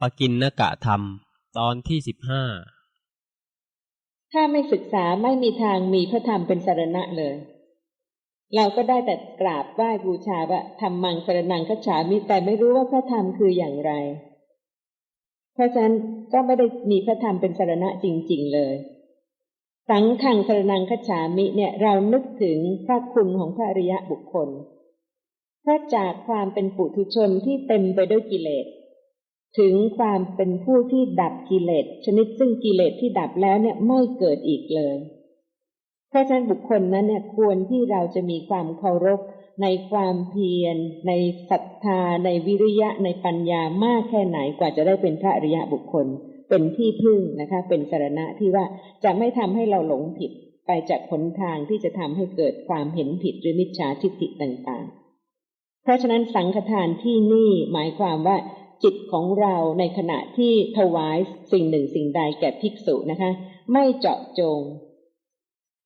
ปกินนกะธรรม ตอนที่สิบห้า ถ้าไม่ศึกษาไม่มีทางมีพระธรรมเป็นสารณะเลย เราก็ได้แต่กราบไหว้บูชาว่าธรรมังสารนังคัจฉามิแต่ไม่รู้ว่าพระธรรมคืออย่างไร เพราะฉะนั้นก็ไม่ได้มีพระธรรมเป็นสารณะจริง ๆ เลย สังขังสารนังคัจฉามิเนี่ยเรานึกถึงพระคุณของพระอริยะบุคคลเพราะจากความเป็นปุถุชนที่เต็มไปด้วยกิเลส ถึงความเป็นผู้ที่ดับกิเลสชนิดซึ่งกิเลสที่ดับแล้วเนี่ยไม่เกิดอีกเลย เพราะฉะนั้นบุคคลนั้นเนี่ยควรที่เราจะมีความเคารพในความเพียร ในศรัทธา ในวิริยะ ในปัญญามากแค่ไหนกว่าจะได้เป็นพระอริยะบุคคล เป็นที่พึ่งนะคะ เป็นสารณะที่ว่าจะไม่ทำให้เราหลงผิดไปจากผลทางที่จะทำให้เกิดความเห็นผิดหรือมิจฉาทิฏฐิต่างๆ เพราะฉะนั้นสังฆทานที่นี่หมายความว่า จิตของเราในขณะที่ถวายสิ่งหนึ่งสิ่งใดแก่ภิกษุนะคะ ไม่เจาะจง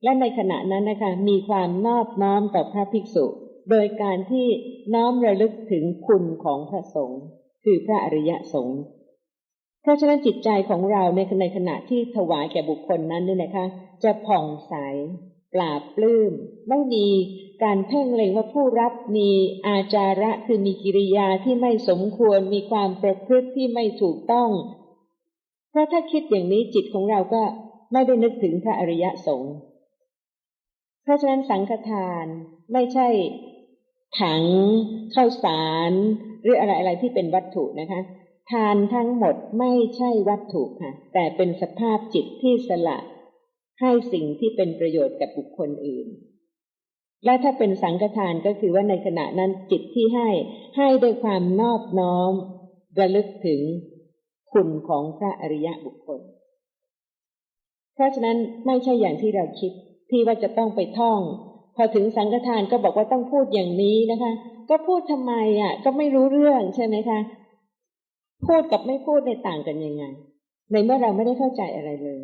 และในขณะนั้นนะคะ มีความนอบน้อมต่อพระภิกษุ โดยการที่น้อมระลึกถึงคุณของพระสงฆ์คือพระอริยสงฆ์เพราะฉะนั้นจิตใจของเราในในขณะที่ถวายแก่บุคคลนั้นเนี่ยนะคะ จะผ่องใส ปราบปลื้มไม่มีการเพ่งเล็งว่าผู้รับมีอาจาระคือมีกิริยาที่ไม่สมควรมีความประพฤติที่ไม่ถูกต้อง เพราะถ้าคิดอย่างนี้จิตของเราก็ไม่ได้นึกถึงพระอริยสงฆ์เพราะฉะนั้นสังฆทานไม่ใช่ถังข้าวสารหรืออะไรอะไรที่เป็นวัตถุนะคะ ทานทั้งหมดไม่ใช่วัตถุค่ะ แต่เป็นสภาพจิตที่สละ ให้สิ่งที่เป็นประโยชน์กับบุคคลอื่น และถ้าเป็นสังฆทานก็คือว่าในขณะนั้นจิตที่ให้ให้ด้วยความนอบน้อมระลึกถึงคุณของพระอริยะบุคคล เพราะฉะนั้นไม่ใช่อย่างที่เราคิดที่ว่าจะต้องไปท่อง พอถึงสังฆทานก็บอกว่าต้องพูดอย่างนี้นะคะ ก็พูดทำไมอะ ก็ไม่รู้เรื่องใช่ไหมคะ พูดกับไม่พูดในต่างกันยังไง ในเมื่อเราไม่ได้เข้าใจอะไรเลย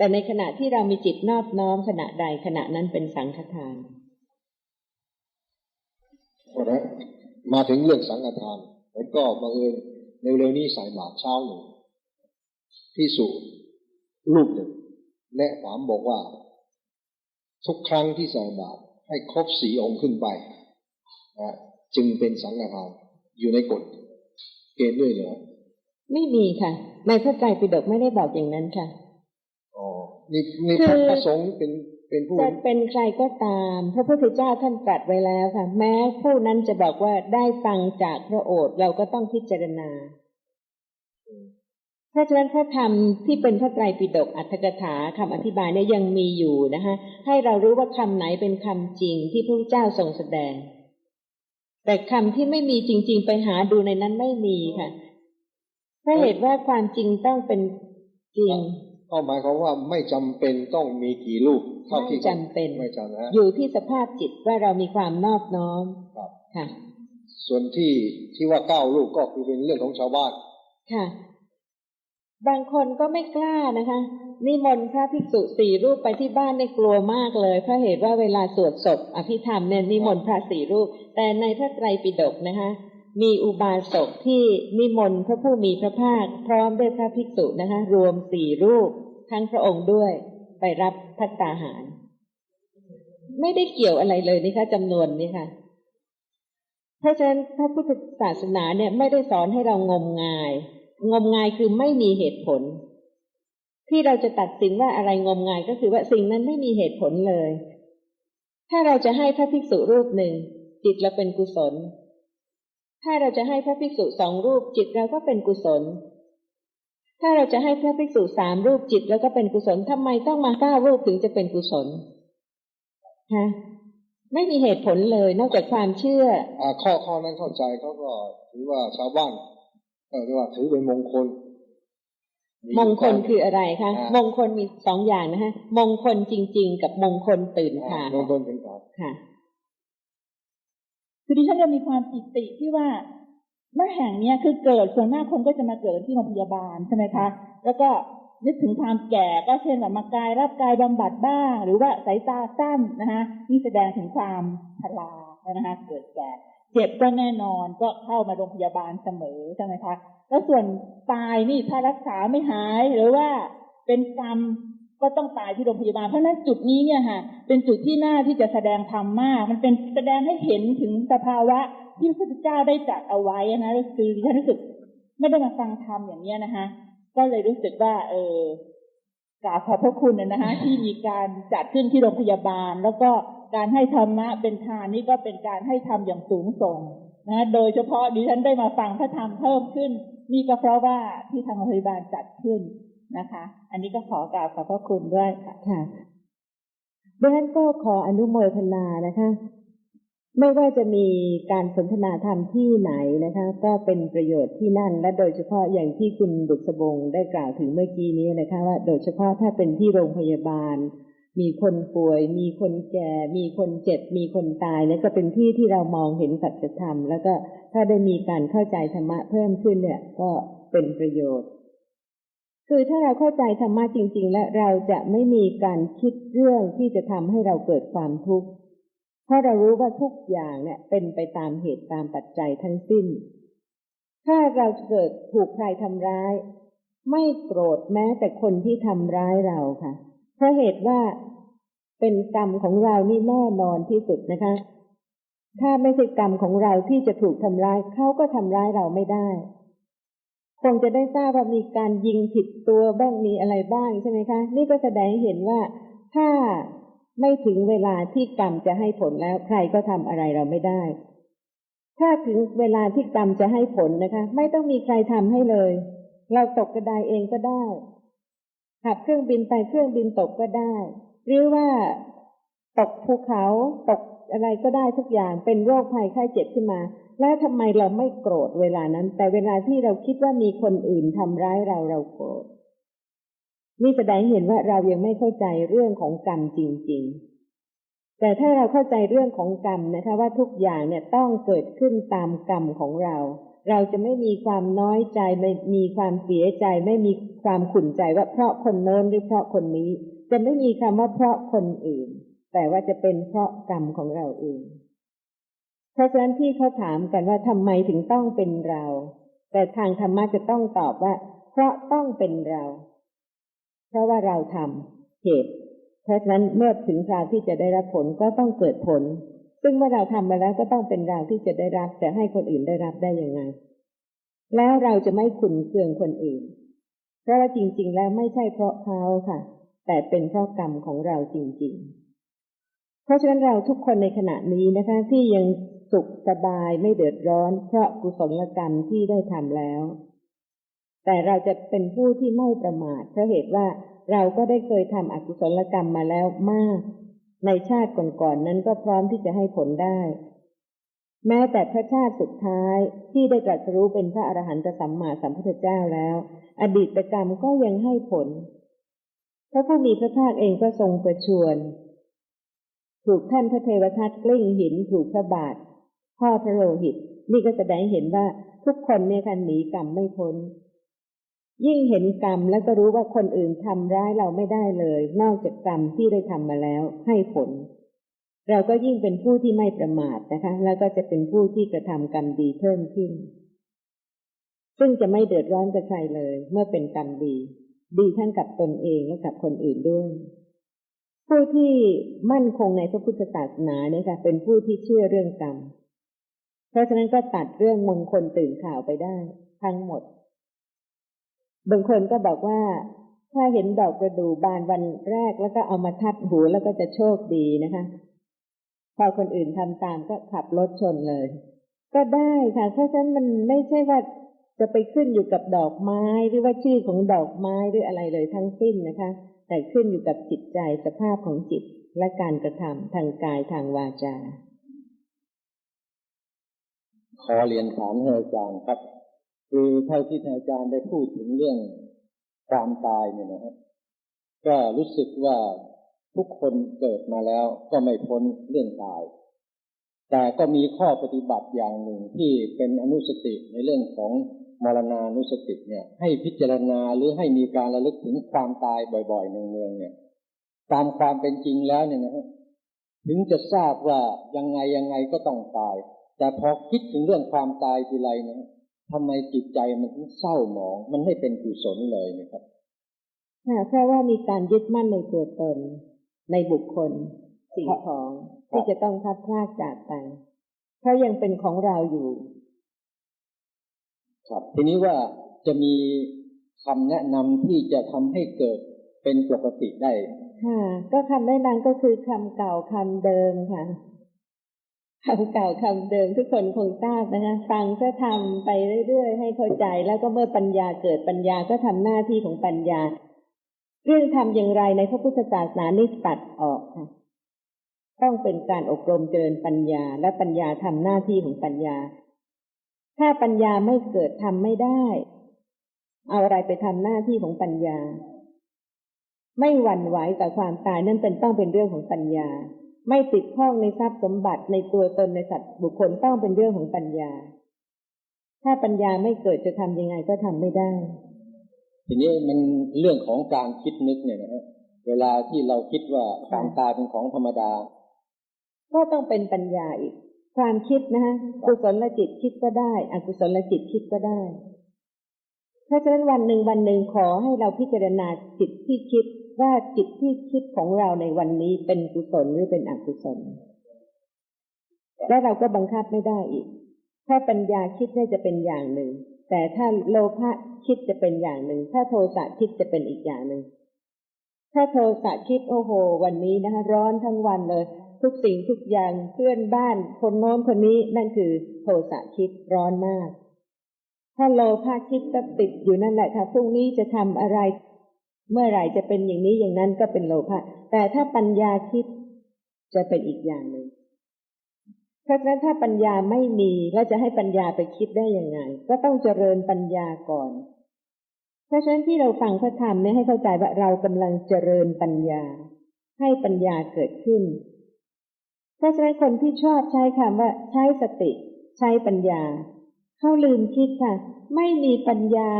แต่ในขณะที่เรามีจิตนอบน้อมขณะใดขณะนั้นเป็นสังฆทานนะมาถึงเรื่องสังฆทานผมก็บังเอิญเร็วๆนี้ใส่บาตรเช้าหนึ่งที่สุรูปหนึ่งแนะถามบอกว่า ทุกครั้งที่ใส่บาตรให้ครบสีองค์ขึ้นไปนะจึงเป็นสังฆทานอยู่ในกฎเกณฑ์ด้วยเหรอไม่มีค่ะ ในพระไตรปิฎกไม่ได้บอกอย่างนั้นค่ะ นี่นี่พระสงฆ์เป็นเป็นผู้จะเป็นใครก็ตาม พระพุทธเจ้าท่านตรัสไว้แล้วค่ะ แม้ผู้นั้นจะบอกว่าได้ฟังจากพระโอษฐ์เราก็ต้องพิจารณาเพราะฉะนั้นพระธรรมที่เป็นพระไตรปิฎกอัตถกถาคำอธิบายเนี่ยยังมีอยู่นะคะให้เรารู้ว่าคำไหนเป็นคำจริงที่พระพุทธเจ้าทรงแสดง แต่คำที่ไม่มีจริง ๆ ไปหาดูในนั้นไม่มีค่ะเพราะเหตุว่าความจริงต้องเป็นจริง ก็หมายความว่าไม่จำเป็นต้องมีกี่ลูกเท่าที่จำเป็นไม่จำนะอยู่ที่สภาพจิตว่าเรามีความนอบน้อมครับค่ะ ส่วนที่ที่ว่าเก้าลูกก็คือเป็นเรื่องของชาวบ้านค่ะ บางคนก็ไม่กล้านะคะ นิมนต์พระภิกษุสี่รูปไปที่บ้านได้กลัวมากเลยเพราะเหตุว่าเวลาสวดศพอภิธรรมเนี่ยนิมนต์พระสี่รูป แต่ในพระไตรปิฎกนะคะ มีอุบาสกที่นิมนต์พระผู้มีพระภาคพร้อมด้วยพระภิกษุนะคะ รวมสี่รูป ทั้งพระองค์ด้วยไปรับพัตตาหาร ไม่ได้เกี่ยวอะไรเลยนี่คะจำนวนนี่ค่ะ เพราะฉะนั้นพระพุทธศาสนาเนี่ยไม่ได้สอนให้เรางมงาย งมงายคือไม่มีเหตุผล ที่เราจะตัดสินว่าอะไรงมงายก็คือว่าสิ่งนั้นไม่มีเหตุผลเลย ถ้าเราจะให้พระภิกษุรูปหนึ่งจิตเราเป็นกุศล ถ้าเราจะให้พระภิกษุสองรูปจิตเราก็เป็นกุศล ถ้าเราจะให้พระภิกษุสามรูปจิตแล้วก็เป็นกุศลทำไมต้องมาเก้ารูปถึงจะเป็นกุศลฮะไม่มีเหตุผลเลยนอกจากความเชื่ออ่าข้อข้อนั้นเข้าใจเขาก็ถือว่าชาวบ้านเออว่าถือเป็นมงคล มงคลคืออะไรคะมงคลมีสองอย่างนะฮะมงคลจริง ๆ กับมงคลตื่นค่ะมงคลตื่นค่ะ คือดิฉันจะมีความปิติที่ว่าเมื่อแห่งเนี้ยคือเกิดส่วนมากคนก็จะมาเกิดที่โรงพยาบาลใช่ไหมคะ แล้วก็นึกถึงความแก่ก็เช่นแบบมากายรับกายบำบัดบ้าง หรือว่าสายตาสั้นนะคะนี่แสดงถึงความชรานะคะเกิดแก่เจ็บก็แน่นอนก็เข้ามาโรงพยาบาลเสมอใช่ไหมคะ แล้วส่วนตายนี่ถ้ารักษาไม่หายหรือว่าเป็นกรรม ก็ต้องตายที่โรงพยาบาล เพราะฉะนั้นจุดนี้เนี่ยค่ะ เป็นจุดที่น่าที่จะแสดงธรรมมาก มันเป็นแสดงให้เห็นถึงสภาวะที่พระพุทธเจ้าได้จัดเอาไว้นะก็คือดิฉันรู้สึกไม่ได้มาฟังธรรมอย่างเนี้ยนะคะ ก็เลยรู้สึกว่า เออกราบขอบพระคุณนะนะคะที่มีการจัดขึ้นที่โรงพยาบาล แล้วก็การให้ธรรมะเป็นทานนี่ก็เป็นการให้ธรรมอย่างสูงส่งนะโดยเฉพาะดิฉันได้มาฟังพระธรรมเพิ่มขึ้น นี่ก็เพราะว่าที่ทางโรงพยาบาลจัดขึ้น นะคะ อันนี้ก็ขอกราบขอบพระคุณด้วยค่ะค่ะดังนั้นก็ขออนุโมทนานะคะ ไม่ว่าจะมีการสนทนาธรรมที่ไหนนะคะ ก็เป็นประโยชน์ที่นั่น และโดยเฉพาะอย่างที่คุณบุษบงได้กล่าวถึงเมื่อกี้นี้นะคะ ว่าโดยเฉพาะถ้าเป็นที่โรงพยาบาล มีคนป่วย มีคนแก่ มีคนเจ็บ มีคนตายเนี่ยก็เป็นที่ที่เรามองเห็นสัจธรรม แล้วก็ถ้าได้มีการเข้าใจธรรมะเพิ่มขึ้นเนี่ย ก็เป็นประโยชน์ คือถ้าเราเข้าใจธรรมะจริง ๆ แล้วเราจะไม่มีการคิดเรื่องที่จะทำให้เราเกิดความทุกข์ เพราะเรารู้ว่าทุกอย่างเนี่ยเป็นไปตามเหตุตามปัจจัยทั้งสิ้น ถ้าเราเกิดถูกใครทำร้าย ไม่โกรธแม้แต่คนที่ทำร้ายเราค่ะ เพราะเหตุว่าเป็นกรรมของเรานี่แน่นอนที่สุดนะคะ ถ้าไม่ใช่กรรมของเราที่จะถูกทำร้ายเขาก็ทำร้ายเราไม่ได้ คงจะได้ทราบว่ามีการยิงผิดตัวบ้างมีอะไรบ้างใช่ไหมคะ นี่ก็แสดงให้เห็นว่าถ้าไม่ถึงเวลาที่กรรมจะให้ผลแล้ว ใครก็ทำอะไรเราไม่ได้ ถ้าถึงเวลาที่กรรมจะให้ผลนะคะ ไม่ต้องมีใครทำให้เลย เราตกกระไดเองก็ได้ ขับเครื่องบินไปเครื่องบินตกก็ได้ หรือว่าตกภูเขาตกอะไรก็ได้ทุกอย่างเป็นโรคภัยไข้เจ็บขึ้นมา แล้วทำไมเราไม่โกรธเวลานั้น แต่เวลาที่เราคิดว่ามีคนอื่นทำร้ายเราเราโกรธนี่แสดงเห็นว่าเรายังไม่เข้าใจเรื่องของกรรมจริง ๆ แต่ถ้าเราเข้าใจเรื่องของกรรมนะคะ ว่าทุกอย่างเนี่ยต้องเกิดขึ้นตามกรรมของเรา เราจะไม่มีความน้อยใจไม่มีความเสียใจ ไม่มีความขุ่นใจว่าเพราะคนโน้นหรือเพราะคนนี้ จะไม่มีคำว่าเพราะคนอื่น แต่ว่าจะเป็นเพราะกรรมของเราเอง เพราะฉะนั้นที่เขาถามกันว่าทำไมถึงต้องเป็นเรา แต่ทางธรรมะจะต้องตอบว่า เพราะต้องเป็นเรา เพราะว่าเราทำเหตุเพราะฉะนั้นเมื่อถึงคราวที่จะได้รับผลก็ต้องเกิดผล ซึ่งเมื่อเราทำมาแล้วก็ต้องเป็นเราที่จะได้รับจะให้คนอื่นได้รับได้ยังไง แล้วเราจะไม่ขุนเคืองคนอื่น เพราะว่าจริง ๆ แล้วไม่ใช่เพราะเขาค่ะ แต่เป็นเพราะกรรมของเราจริง ๆ เพราะฉะนั้นเราทุกคนในขณะนี้นะคะ ที่ยัง สุขสบายไม่เดือดร้อน เพราะกุศลกรรมที่ได้ทำแล้ว แต่เราจะเป็นผู้ที่ไม่ประมาทเพราะเหตุว่าเราก็ได้เคยทำอกุศลกรรมมาแล้วมาก ในชาติก่อนๆนนั้นก็พร้อมที่จะให้ผลได้ แม้แต่พระชาติสุดท้ายที่ได้ตรัสรู้เป็นพระอรหันตสัมมาสัมพุทธเจ้าแล้ว อดีตกรรมก็ยังให้ผลพระผู้มีพระภาคเองก็ทรงประชวรถูกท่านพระเทวทัตกลิ้งหินถูกพระบาท พ่อพระโลหิต นี่ก็แสดงเห็นว่าทุกคนเนี่ยคันหนีกรรมไม่พ้น ยิ่งเห็นกรรมแล้วก็รู้ว่าคนอื่นทำร้ายเราไม่ได้เลย นอกจากกรรมที่ได้ทำมาแล้วให้ผล เราก็ยิ่งเป็นผู้ที่ไม่ประมาทนะคะ แล้วก็จะเป็นผู้ที่กระทำกรรมดีเพิ่มขึ้น ซึ่งจะไม่เดือดร้อนกับใครเลย เมื่อเป็นกรรมดี ดีทั้งกับตนเองและกับคนอื่นด้วยผู้ที่มั่นคงในพระพุทธศาสนาเนี่ยค่ะเป็นผู้ที่เชื่อเรื่องกรรม เพราะฉะนั้นก็ตัดเรื่องมงคลตื่นข่าวไปได้ ทั้งหมด บางคนก็บอกว่า ถ้าเห็นดอกประดูบานวันแรกแล้วก็เอามาทัดหูแล้วก็จะโชคดีนะคะ พอคนอื่นทำตามก็ขับรถชนเลย ก็ได้ค่ะเพราะฉะนั้นมันไม่ใช่ว่าจะไปขึ้นอยู่กับดอกไม้หรือว่าชื่อของดอกไม้หรืออะไรเลยทั้งสิ้นนะคะ แต่ขึ้นอยู่กับจิตใจสภาพของจิตและการกระทำทางกายทางวาจา ขอเรียนถามให้อาจารย์ครับ คือเท่าที่อาจารย์ได้พูดถึงเรื่องความตายเนี่ยนะครับก็รู้สึกว่าทุกคนเกิดมาแล้วก็ไม่พ้นเรื่องตาย แต่ก็มีข้อปฏิบัติอย่างหนึ่งที่เป็นอนุสติในเรื่องของมรณานุสติเนี่ย ให้พิจารณาหรือให้มีการระลึกถึงความตายบ่อยๆเนืองๆเนี่ย ตามความเป็นจริงแล้วเนี่ยนะฮะถึงจะทราบว่ายังไงยังไงก็ต้องตาย แแต่พอคิดถึงเรื่องความตายทีไรนะทำไมจิตใจมันถึงเศร้าหมอง มันไม่เป็นกุศลเลยนะครับค่ะเพราะว่ามีการยึดมั่นในตัวตน ในบุคคล สิ่งของครับที่จะต้องพัดพรากจากไปเพราะยังเป็นของเราอยู่ ครับทีนี้ว่าจะมีคำแนะนำที่จะทำให้เกิดเป็นปกติได้ ค่ะ ก็คำแนะนำก็คือคำเก่าคำเดิมค่ะ คำเก่าคำเดิมทุกคนคงทราบนะคะฟังก็ทำไปเรื่อยๆ ให้เข้าใจ แล้วก็เมื่อปัญญาเกิดปัญญาก็ทำหน้าที่ของปัญญา เรื่องทำอย่างไรในพระพุทธศาสนานี่ตัดออกค่ะ ต้องเป็นการอบรมเจริญปัญญา และปัญญาทำหน้าที่ของปัญญา ถ้าปัญญาไม่เกิดทำไม่ได้ เอาอะไรไปทำหน้าที่ของปัญญา ไม่หวั่นไหวต่อความตายนั่นเป็นต้องเป็นเรื่องของปัญญา ไม่ติดข้องในทรัพย์สมบัติในตัวตนในสัตว์บุคคลต้องเป็นเรื่องของปัญญา ถ้าปัญญาไม่เกิดจะทำยังไงก็ทำไม่ได้ ทีนี้มันเรื่องของการคิดนึกเนี่ยนะฮะเวลาที่เราคิดว่าความตายเป็นของธรรมดา ก็ต้องเป็นปัญญาอีก ความคิดนะฮะกุศลจิตคิดก็ได้ อกุศลจิตคิดก็ได้ เพราะฉะนั้นวันหนึ่งวันหนึ่งขอให้เราพิจารณาจิตที่คิด ว่าจิตที่คิดของเราในวันนี้เป็นกุศลหรือเป็นอกุศล และเราก็บังคับไม่ได้อีก ถ้าปัญญาคิดเนี่ยจะเป็นอย่างหนึ่ง แต่ถ้าโลภะคิดจะเป็นอย่างหนึ่ง ถ้าโทสะคิดจะเป็นอีกอย่างหนึ่ง ถ้าโทสะคิดโอ้โห วันนี้นะคะร้อนทั้งวันเลย ทุกสิ่งทุกอย่างเพื่อนบ้าน คนโน้นคนนี้นั่นคือโทสะคิดร้อนมาก ถ้าโลภะคิดก็ติดอยู่นั่นแหละค่ะพรุ่งนี้จะทำอะไร เมื่อไหร่จะเป็นอย่างนี้อย่างนั้นก็เป็นโลภะแต่ถ้าปัญญาคิดจะเป็นอีกอย่างหนึ่งเพราะฉะนั้นถ้าปัญญาไม่มีแล้วจะให้ปัญญาไปคิดได้ยังไง ก็ต้องเจริญปัญญาก่อน เพราะฉะนั้นที่เราฟังพระธรรมเนี่ยให้เข้าใจว่าเรากำลังเจริญปัญญา ให้ปัญญาเกิดขึ้น เพราะฉะนั้นคนที่ชอบใช้คำว่าใช้สติ ใช้ปัญญา เขาลืมคิดค่ะ ไม่มีปัญญา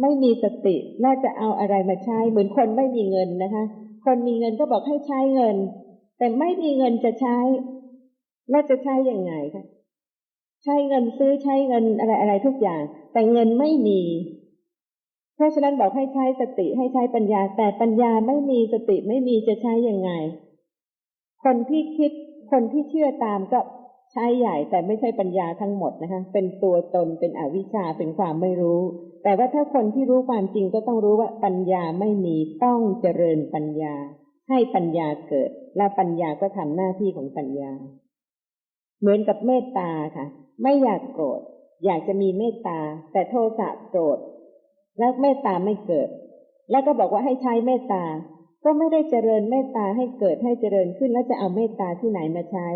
ไม่มีสติแล้วจะเอาอะไรมาใช้ เหมือนคนไม่มีเงินนะคะ คนมีเงินก็บอกให้ใช้เงิน แต่ไม่มีเงินจะใช้ แล้วจะใช้ยังไงคะใช้เงินซื้อใช้เงินอะไรอะไรทุกอย่าง แต่เงินไม่มี เพราะฉะนั้นบอกให้ใช้สติให้ใช้ปัญญา แต่ปัญญาไม่มีสติไม่มีจะใช้ยังไง คนที่คิดคนที่เชื่อตามก็ ใช้ใหญ่แต่ไม่ใช่ปัญญาทั้งหมดนะคะ เป็นตัวตนเป็นอวิชชาเป็นความไม่รู้ แต่ว่าถ้าคนที่รู้ความจริงก็ต้องรู้ว่าปัญญาไม่มีต้องเจริญปัญญา ให้ปัญญาเกิด และปัญญาก็ทำหน้าที่ของปัญญา เหมือนกับเมตตาค่ะ ไม่อยากโกรธอยากจะมีเมตตา แต่โทสะโกรธแล้วเมตตาไม่เกิด แล้วก็บอกว่าให้ใช้เมตตาก็ไม่ได้เจริญเมตตาให้เกิดให้เจริญขึ้นแล้วจะเอาเมตตาที่ไหนมาใช้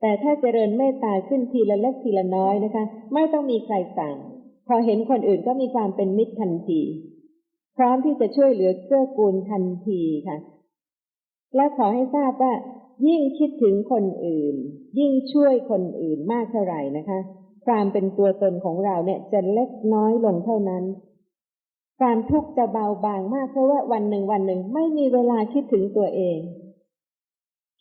แต่ถ้าเจริญเมตตาขึ้นทีละเล็กทีละน้อยนะคะ ไม่ต้องมีใครสั่ง พอเห็นคนอื่นก็มีความเป็นมิตรทันที พร้อมที่จะช่วยเหลือเกื้อกูลทันทีค่ะ และขอให้ทราบว่า ยิ่งคิดถึงคนอื่น ยิ่งช่วยคนอื่นมากเท่าไหร่นะคะ ความเป็นตัวตนของเราเนี่ยจะเล็กน้อยลงเท่านั้นความทุกข์จะเบาบางมากเพราะว่าวันหนึ่งวันหนึ่งไม่มีเวลาคิดถึงตัวเอง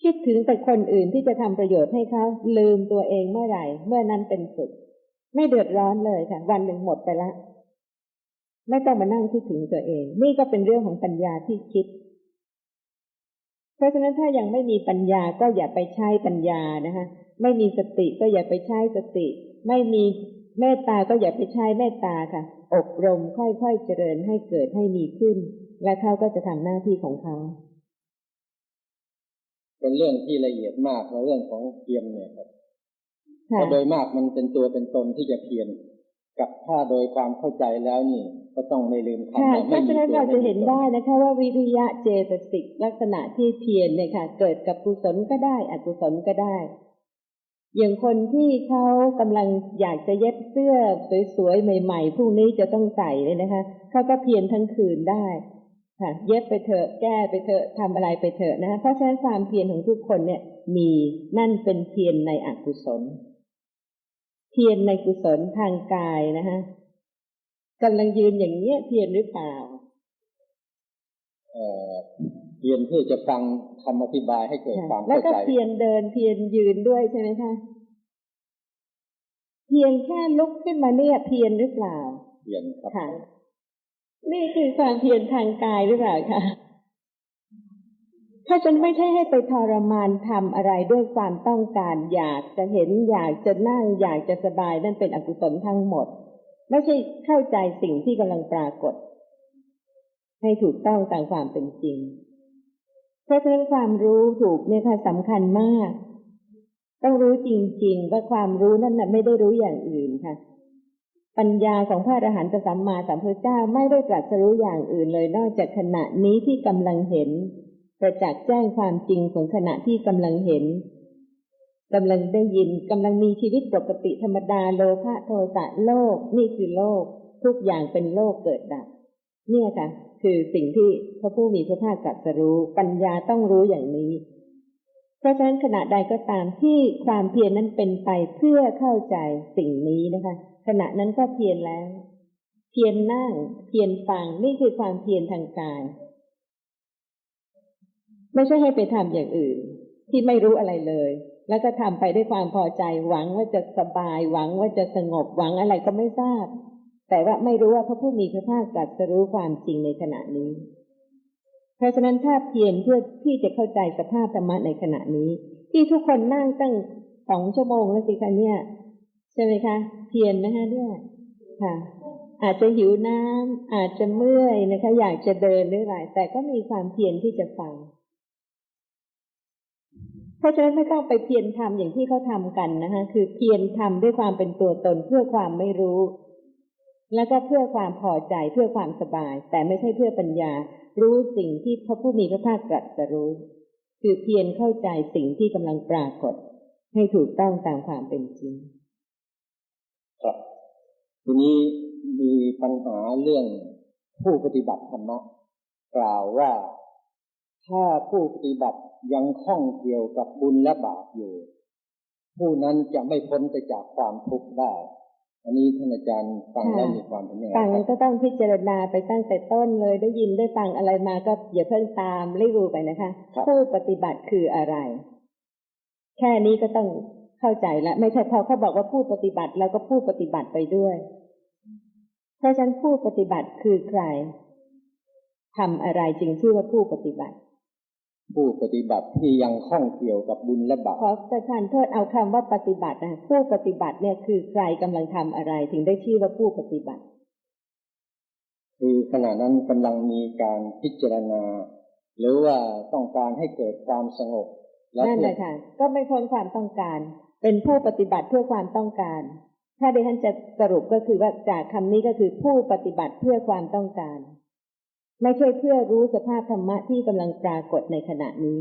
คิดถึงแต่คนอื่นที่จะทำประโยชน์ให้เขาลืมตัวเองเมื่อไหร่ เมื่อนั้นเป็นสุข ไม่เดือดร้อนเลยค่ะ วันหนึ่งหมดไปละไม่ต้องมานั่งคิดถึงตัวเอง นี่ก็เป็นเรื่องของปัญญาที่คิด เพราะฉะนั้นถ้ายังไม่มีปัญญาก็อย่าไปใช้ปัญญานะคะ ไม่มีสติก็อย่าไปใช้สติ ไม่มีเมตตาก็อย่าไปใช้เมตตาค่ะ อบรมค่อยๆเจริญให้เกิดให้มีขึ้น และเขาก็จะทำหน้าที่ของเขา เป็นเรื่องที่ละเอียดมากและเรื่องของเพียรเนี่ยครับค่ะเพราะโดยมากมันเป็นตัวเป็นตนที่จะเพียรกับถ้าโดยความเข้าใจแล้วนี่ ก็ต้องไม่ลืมคำค่ะว่าเพไม่ราะมีฉะนั้นตัวเราจะไม่มีเห็นตได้นะคะว่าวิริยะเจตสิกลักษณะที่เพียรเนี่ยค่ะ เกิดกับกุศลก็ได้ อกุศลก็ได้ อย่างคนที่เขากำลังอยากจะเย็บเสื้อสวยๆใหม่ๆพรุ่งนี้จะต้องใส่เลยนะคะเขาก็เพียรทั้งคืนได้ ค่ะเย็บไปเถอะแก้ไปเถอะทำอะไรไปเถอะนะคะเพราะฉะนั้นความเพียรของทุกคนเนี่ย มีนั่นเป็นเพียรในอกุศล เพียรในกุศลทางกายนะคะกำลังยืนอย่างเนี้ยเพียรหรือเปล่าเอ่อเพียรเพื่อจะฟังคำอธิบายให้เกิดความแล้วเข้าก็ใจเพียรเดินเพียรยืนด้วยใช่ไหมคะเพียงแค่ลุกขึ้นมาเนี่ย เพียรหรือเปล่า เพียรครับค่ะ นี่คือความเพียรทางกายหรือเปล่าคะถ้าฉันไม่ใช่ให้ไปทรมานทำอะไรด้วยความต้องการ อยากจะเห็นอยากจะนั่ง อยากจะสบายนั่นเป็นอกุศลทั้งหมด ไม่ใช่เข้าใจสิ่งที่กำลังปรากฏ ให้ถูกต้องตามความเป็นจริง เพราะฉะนั้นความรู้ถูกเนี่ยค่ะสำคัญมาก ต้องรู้จริงๆว่าความรู้นั่นน่ะไม่ได้รู้อย่างอื่นค่ะ ปัญญาของพระอรหันตสัมมาสัมพุทธเจ้าไม่ได้ตรัสรู้อย่างอื่นเลยนอกจากขณะนี้ที่กำลังเห็นประจักษ์แจ้งความจริงของขณะที่กำลังเห็นกำลังได้ยินกำลังมีชีวิตปกติธรรมดาโลภะโทสะโลก นี่คือโลก ทุกอย่างเป็นโลกเกิดดับ เนี่ยค่ะ คือสิ่งที่พระผู้มีพระภาคตรัสรู้ ปัญญาต้องรู้อย่างนี้เพราะฉะนั้นขณะใดก็ตามที่ความเพียรนั้นเป็นไปเพื่อเข้าใจสิ่งนี้นะคะ ขณะนั้นก็เพียรแล้ว เพียรนั่ง เพียรฟังนี่คือความเพียรทางกาย ไม่ใช่ให้ไปทำอย่างอื่น ที่ไม่รู้อะไรเลย แล้วก็ทำไปด้วยความพอใจ หวังว่าจะสบาย หวังว่าจะสงบ หวังอะไรก็ไม่ทราบ แต่ว่าไม่รู้ว่าพระผู้มีพระภาคตรัสรู้ความจริงในขณะนี้ เพราะฉะนั้นถ้าเพียรเพื่อที่จะเข้าใจสภาพธรรมะในขณะนี้ ที่ทุกคนนั่งตั้งสองชั่วโมงแล้วสิคะเนี่ยใช่ไหมคะ เพียรนะคะเนี่ยค่ะ อาจจะหิวน้ำอาจจะเมื่อยนะคะ อยากจะเดินหรืออะไรแต่ก็มีความเพียรที่จะฟังเพราะฉะนั้นไม่ต้องไปเพียรทำอย่างที่เขาทำกันนะคะคือเพียรทำด้วยความเป็นตัวตนเพื่อความไม่รู้ แล้วก็เพื่อความพอใจเพื่อความสบาย แต่ไม่ใช่เพื่อปัญญา รู้สิ่งที่พระผู้มีพระภาคตรัสรู้ คือเพียรเข้าใจสิ่งที่กำลังปรากฏ ให้ถูกต้องตามความเป็นจริง ทีนี้มีปัญหาเรื่องผู้ปฏิบัติธรรมะกล่าวว่าถ้าผู้ปฏิบัติยังข้องเกี่ยวกับบุญและบาปอยู่ ผู้นั้นจะไม่พ้นไปจากความทุกข์ได้ อันนี้ท่านอาจารย์ฟังแล้วมีความเห็นยังไงฟังครับก็ต้องพิจารณาไปตั้งแต่ต้นเลยได้ยินได้ฟังอะไรมาก็อย่าเพิ่งตามรีบรู้ไปนะคะครับผู้ปฏิบัติคืออะไร แค่นี้ก็ต้องเข้าใจแล้วไม่ใช่พอเขาบอกว่าผู้ปฏิบัติแล้วก็ผู้ปฏิบัติไปด้วย เพราะฉะนั้นผู้ปฏิบัติคือใครทำอะไรจึงชื่อว่าผู้ปฏิบัติ ผู้ปฏิบัติที่ยังข้องเกี่ยวกับบุญและบาปขอประทานโทษเอาคำว่าปฏิบัตินะผู้ปฏิบัติเนี่ยคือใครกำลังทำอะไรถึงได้ชื่อว่าผู้ปฏิบัติ คือขณะนั้นกำลังมีการพิจารณา หรือว่าต้องการให้เกิดความสงบและนั่นแหละค่ะ ก็ไม่พ้นความต้องการ เป็นผู้ปฏิบัติเพื่อความต้องการ ถ้าดิฉันจะสรุปก็คือว่าจากคำนี้ก็คือผู้ปฏิบัติเพื่อความต้องการ ไม่ใช่เพื่อรู้สภาพธรรมะที่กำลังปรากฏในขณะนี้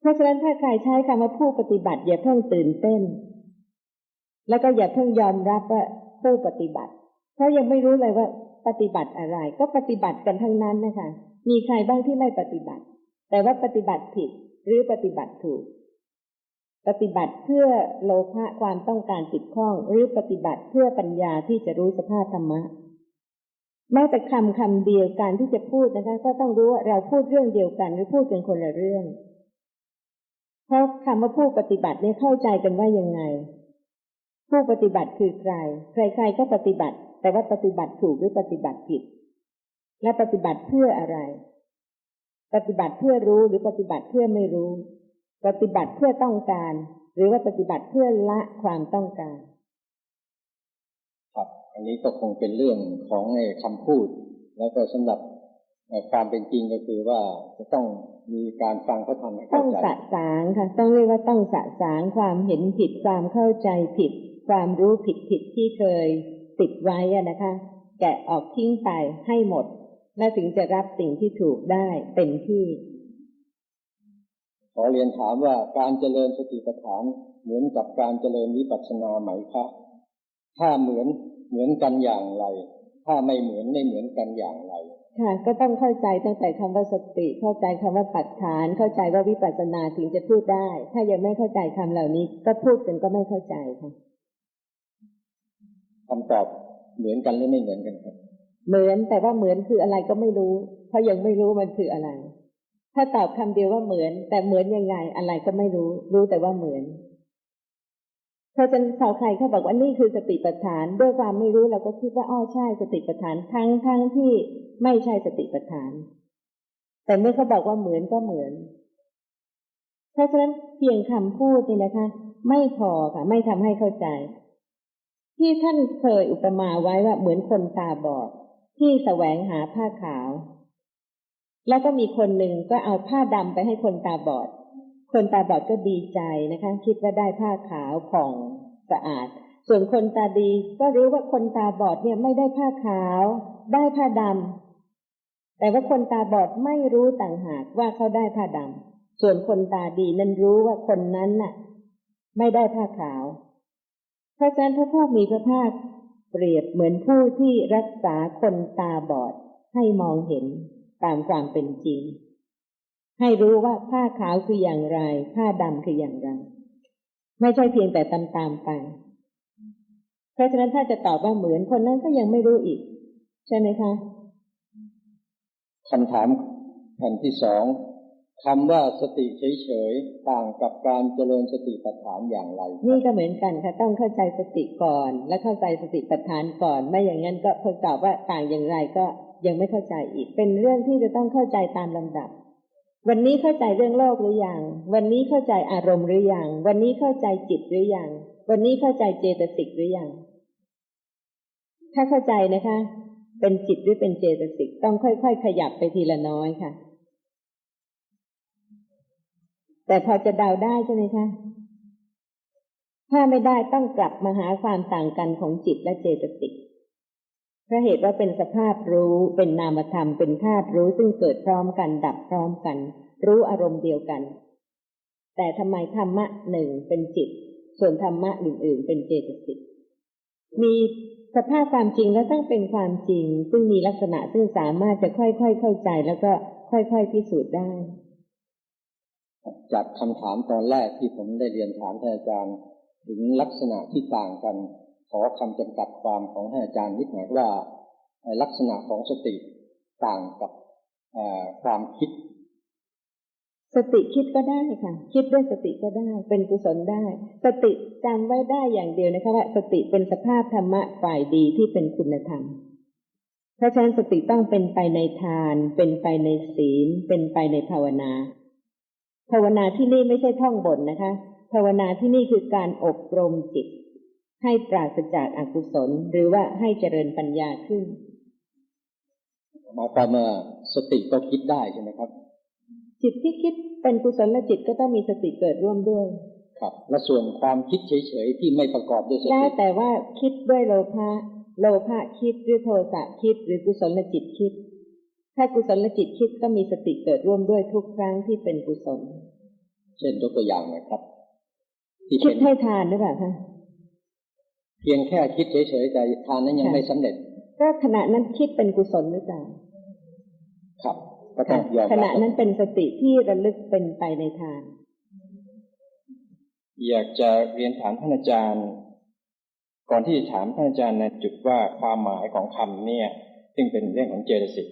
เพราะฉะนั้นถ้าใครใช้คำว่าผู้ปฏิบัติ อย่าเพิ่งตื่นเต้น แล้วก็อย่าเพิ่งยอมรับว่าผู้ปฏิบัติ เพราะยังไม่รู้เลยว่าปฏิบัติอะไร ก็ปฏิบัติกันทั้งนั้นนะคะ มีใครบ้างที่ไม่ปฏิบัติ แต่ว่าปฏิบัติผิดหรือปฏิบัติถูก ปฏิบัติเพื่อโลภะความต้องการติดข้อง หรือปฏิบัติเพื่อปัญญาที่จะรู้สภาพธรรมะแม้แต่คำคำเดียวการที่จะพูดนะคะ ก็ต้องรู้ว่าเราพูดเรื่องเดียวกัน หรือพูดเป็นคนละเรื่อง เพราะคำว่าผู้ปฏิบัติเนี่ยเข้าใจกันว่ายังไง ผู้ปฏิบัติคือใคร ใคร ๆ ก็ปฏิบัติ แต่ว่าปฏิบัติถูกหรือปฏิบัติผิด และปฏิบัติเพื่ออะไร ปฏิบัติเพื่อรู้หรือปฏิบัติเพื่อไม่รู้ ปฏิบัติเพื่อต้องการ หรือว่าปฏิบัติเพื่อละความต้องการ ครับ อันนี้ก็คงเป็นเรื่องของไอ้คำพูด แล้วก็สำหรับเอ่อความเป็นจริงก็คือว่าจะต้องมีการฟังพระธรรมให้ต้เข้าองใจสะสางค่ะ ต้องเรียกว่าต้องสะสางความเห็นผิดความเข้าใจผิด ความรู้ผิดผิดที่เคยติดไว้อะนะคะ แกะออกทิ้งไปให้หมด และถึงจะรับสิ่งที่ถูกได้เต็มที่ ขอเรียนถามว่าการเจริญสติปัฏฐานเหมือนกับการเจริญวิปัสสนาไหมคะ ถ้าเหมือนเหมือนกันอย่างไร ถ้าไม่เหมือนไม่เหมือนกันอย่างไร ค่ะ ก็ต้องเข้าใจตั้งแต่คำว่าสติ เข้าใจคำว่าปัจฐาน เข้าใจว่าวิปัสสนาถึงจะพูดได้ ถ้ายังไม่เข้าใจคำเหล่านี้ ก็พูดกันก็ไม่เข้าใจค่ะคำตอบเหมือนกันหรือไม่เหมือนกันครับ เหมือนแต่ว่าเหมือนคืออะไรก็ไม่รู้ เพราะยังไม่รู้มันคืออะไร ถ้าตอบคำเดียวว่าเหมือน แต่เหมือนยังไงอะไรก็ไม่รู้ รู้แต่ว่าเหมือนพอจนสาวใครเขาบอกว่านี่คือสติปัฏฐาน ด้วยความไม่รู้เราก็คิดว่าอ้อใช่สติปัฏฐานทั้งทั้งที่ไม่ใช่สติปัฏฐาน แต่เมื่อเขาบอกว่าเหมือนก็เหมือน เพราะฉะนั้นเพียงคำพูดนี่นะคะ ไม่พอค่ะ ไม่ทำให้เข้าใจ ที่ท่านเคยอุปมาไว้ว่าเหมือนคนตาบอดที่แสวงหาผ้าขาว แล้วก็มีคนหนึ่งก็เอาผ้าดำไปให้คนตาบอด คนตาบอดก็ดีใจนะคะ คิดว่าได้ผ้าขาวผ่องสะอาด ส่วนคนตาดีก็รู้ว่าคนตาบอดเนี่ยไม่ได้ผ้าขาว ได้ผ้าดำแต่ว่าคนตาบอดไม่รู้ต่างหากว่าเขาได้ผ้าดำส่วนคนตาดีนั้นรู้ว่าคนนั้นน่ะ ไม่ได้ผ้าขาวเพราะฉะนั้นพระพ่อมีพระภาคเปรียบเหมือนผู้ที่รักษาคนตาบอดให้มองเห็น ตามความเป็นจริง ให้รู้ว่าผ้าขาวคืออย่างไรผ้าดำคืออย่างไร ไม่ใช่เพียงแต่ตามตามๆไป เพราะฉะนั้นถ้าจะตอบว่าเหมือนคนนั้นก็ยังไม่รู้อีก ใช่ไหมคะคำถามแผ่นที่สองคำว่าสติเฉยๆต่างกับการเจริญสติปัฏฐานอย่างไร นี่ก็เหมือนกันค่ะต้องเข้าใจสติก่อน และเข้าใจสติปัฏฐานก่อน ไม่อย่างนั้นก็พอตอบว่าต่างอย่างไรก็ ยังไม่เข้าใจอีก เป็นเรื่องที่จะต้องเข้าใจตามลำดับ วันนี้เข้าใจเรื่องโลกหรือยัง วันนี้เข้าใจอารมณ์หรือยัง วันนี้เข้าใจจิตหรือยัง วันนี้เข้าใจเจตสิกหรือยัง ถ้าเข้าใจนะคะ เป็นจิตหรือเป็นเจตสิกต้องค่อย ๆ ขยับไปทีละน้อยค่ะ แต่พอจะเดาได้ใช่ไหมคะถ้าไม่ได้ต้องกลับมาหาความต่างกันของจิตและเจตสิก พราะเหตุว่าเป็นสภาพรู้ เป็นนามธรรม เป็นธาตุรู้ซึ่งเกิดพร้อมกัน ดับพร้อมกัน รู้อารมณ์เดียวกัน แต่ทำไมธรรมะหนึ่งเป็นจิต ส่วนธรรมะอื่น ๆ เป็นเจตสิก มีสภาพความจริงและต้องเป็นความจริง ซึ่งมีลักษณะซึ่งสามารถจะค่อย ๆ เข้าใจแล้วก็ค่อย ๆ พิสูจน์ได้ จากคำถามตอนแรกที่ผมได้เรียนถามท่านอาจารย์ ถึงลักษณะที่ต่างกัน ขอคำจำกัดความของท่านอาจารย์นิดหน่อยว่าลักษณะของสติต่างกับความคิด สติคิดก็ได้ค่ะ คิดด้วยสติก็ได้ เป็นกุศลได้ สติจำไว้ได้อย่างเดียวนะคะว่าสติเป็นสภาพธรรมะฝ่ายดีที่เป็นคุณธรรมเพราะฉะนั้นสติต้องเป็นไปในทาน เป็นไปในศีล เป็นไปในภาวนา ภาวนาที่นี่ไม่ใช่ท่องบนนะคะ ภาวนาที่นี่คือการอบรมจิต ให้ปราศจากอกุศลหรือว่าให้เจริญปัญญาขึ้นหมายความว่าสติก็คิดได้ใช่ไหมครับ จิตที่คิดเป็นกุศลจิตก็ต้องมีสติเกิดร่วมด้วย ครับ และส่วนความคิดเฉยๆที่ไม่ประกอบด้วยสได้ติแต่ว่าคิดด้วยโลภะโลภะคิดหรือโทสะคิดหรือกุศลจิตคิด ถ้ากุศลจิตคิดก็มีสติเกิดร่วมด้วยทุกครั้งที่เป็นกุศล เช่นยกตัวอย่างหนะครับที่คิเป็ดนให้ทานหรือเปล่าคะ เพียงแค่คิดเฉยๆแต่ทานนั้นยังค่ะไม่สำเร็จ ก็ขณะนั้นคิดเป็นกุศลหรือเปล่าครับก็ต้องยอมขรับณะนั้นเป็นสติที่ระลึกเป็นไปในทาน อยากจะเรียนถามท่านอาจารย์ ก่อนที่จะถามท่านอาจารย์ในจุดว่าความหมายของคำเนี่ย ซึ่งเป็นเรื่องของเจตสิก